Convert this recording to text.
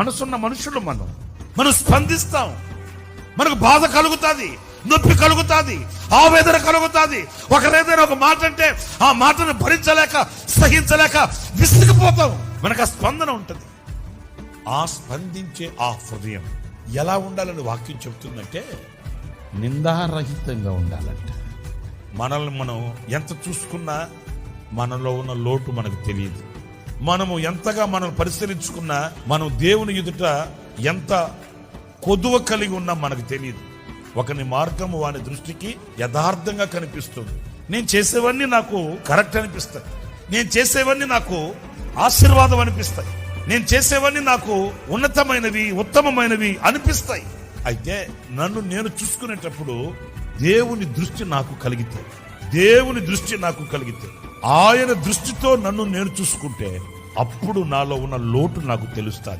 మనసున్న మనుషులు మనం. మనం స్పందిస్తాం. మనకు బాధ కలుగుతుంది నొప్పి కలుగుతుంది ఆవేదన కలుగుతుంది. ఒకరేదైనా ఒక మాట అంటే ఆ మాటను భరించలేక సహించలేక విసిగిపోతాం. మనకు ఆ స్పందన ఉంటుంది. ఆ స్పందించే ఆ హృదయం ఎలా ఉండాలని వాక్యం చెబుతుందంటే నిందారహితంగా ఉండాలంట. మనల్ని మనం ఎంత చూసుకున్నా మనలో ఉన్న లోటు మనకు తెలియదు. మనము ఎంతగా మనం పరిశీలించుకున్నా మనం దేవుని ఎదుట ఎంత కొదువ కలిగి ఉన్నా మనకు తెలియదు. ఒకని మార్గము వాని దృష్టికి యథార్థంగా కనిపిస్తుంది. నేను చేసేవన్నీ నాకు కరెక్ట్ అనిపిస్తాయి. నేను చేసేవన్నీ నాకు ఆశీర్వాదం అనిపిస్తాయి. నేను చేసేవన్నీ నాకు ఉన్నతమైనవి ఉత్తమమైనవి అనిపిస్తాయి. అయితే నన్ను నేను చూసుకునేటప్పుడు దేవుని దృష్టి నాకు కలిగితే దేవుని దృష్టి నాకు కలిగితే ఆయన దృష్టితో నన్ను నేను చూసుకుంటే అప్పుడు నాలో ఉన్న లోటు నాకు తెలుస్తుంది.